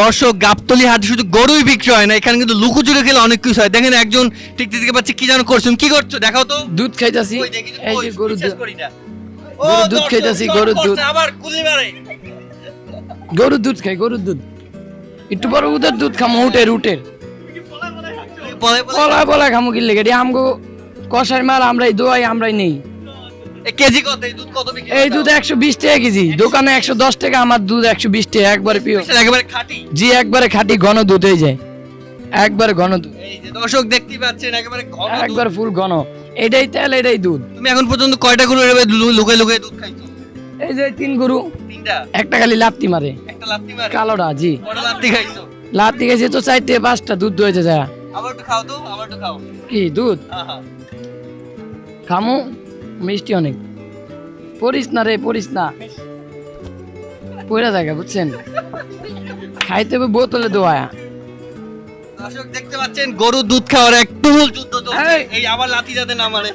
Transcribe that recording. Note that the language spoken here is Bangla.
দর্শক গাবতলি হাটে শুধু গরুই বিক্রি হয় না এখানে কিন্তু লুকোচুরি খেলে অনেক কিছু হয়। দেখেন একজন ঠিক দিকে পাচ্ছে কি যেন করছেন কি করছ? দেখাও তো। দুধ খাইতাছি। এই যে গরুর বিশ্বাস দুধ। দুধ খাইতাছি, গরুর দুধ। আবার গুলি মারে। গরুর দুধ খাই গরুর দুধ। একটু বড় উদের দুধ খামো উটের বলে পলা পলা খামো কি লেগে আমগো কষার মাল আমরাই দোয়াই আমরাই নেই। কেজি কত? এই দুধ কত বিক্রি এই দুধ একশো বিশ টাকা কেজি। দোকানে একশো দশ টাকা আমার দুধ একশো বিশ টাকা একবারে পিও করছে? একেবারে খাঁটি? জি একবারে খাঁটি ঘন দুধ হয়ে যায় একবারে ঘন দুধ। এই যে দর্শক দেখতেই পাচ্ছেন একেবারে ঘন দুধ। একবার ফুল ঘন। এটাই তেল এটাই দুধ। তুমি এখন পর্যন্ত কয়টা গরু এভাবে লু- লুকায় লুকায় দুধ খাইছো? এই যে তিন গরু। তিনটা? একটা খালি লাত্তি মারে। একটা লাত্তি মারে? কালোটা জি। লাত্তি খাইছো? লাত্তি গেছে তো চারটে পাঁচটা দুধ দইতে যায় আবার একটু খাও তো আবার একটু খাও। কি দুধ? আহা। খামু। মিষ্টি অনেক। পড়িস না রে পড়িস না। পড়া জায়গা বুঝছেন? খাইতে হবে বোতলে দোয়া। দর্শক দেখতে পাচ্ছেন গরুর দুধ খাওয়ার এক তুমুল যুদ্ধ চলছে। এই। আবার লাথি যাতে না মারে।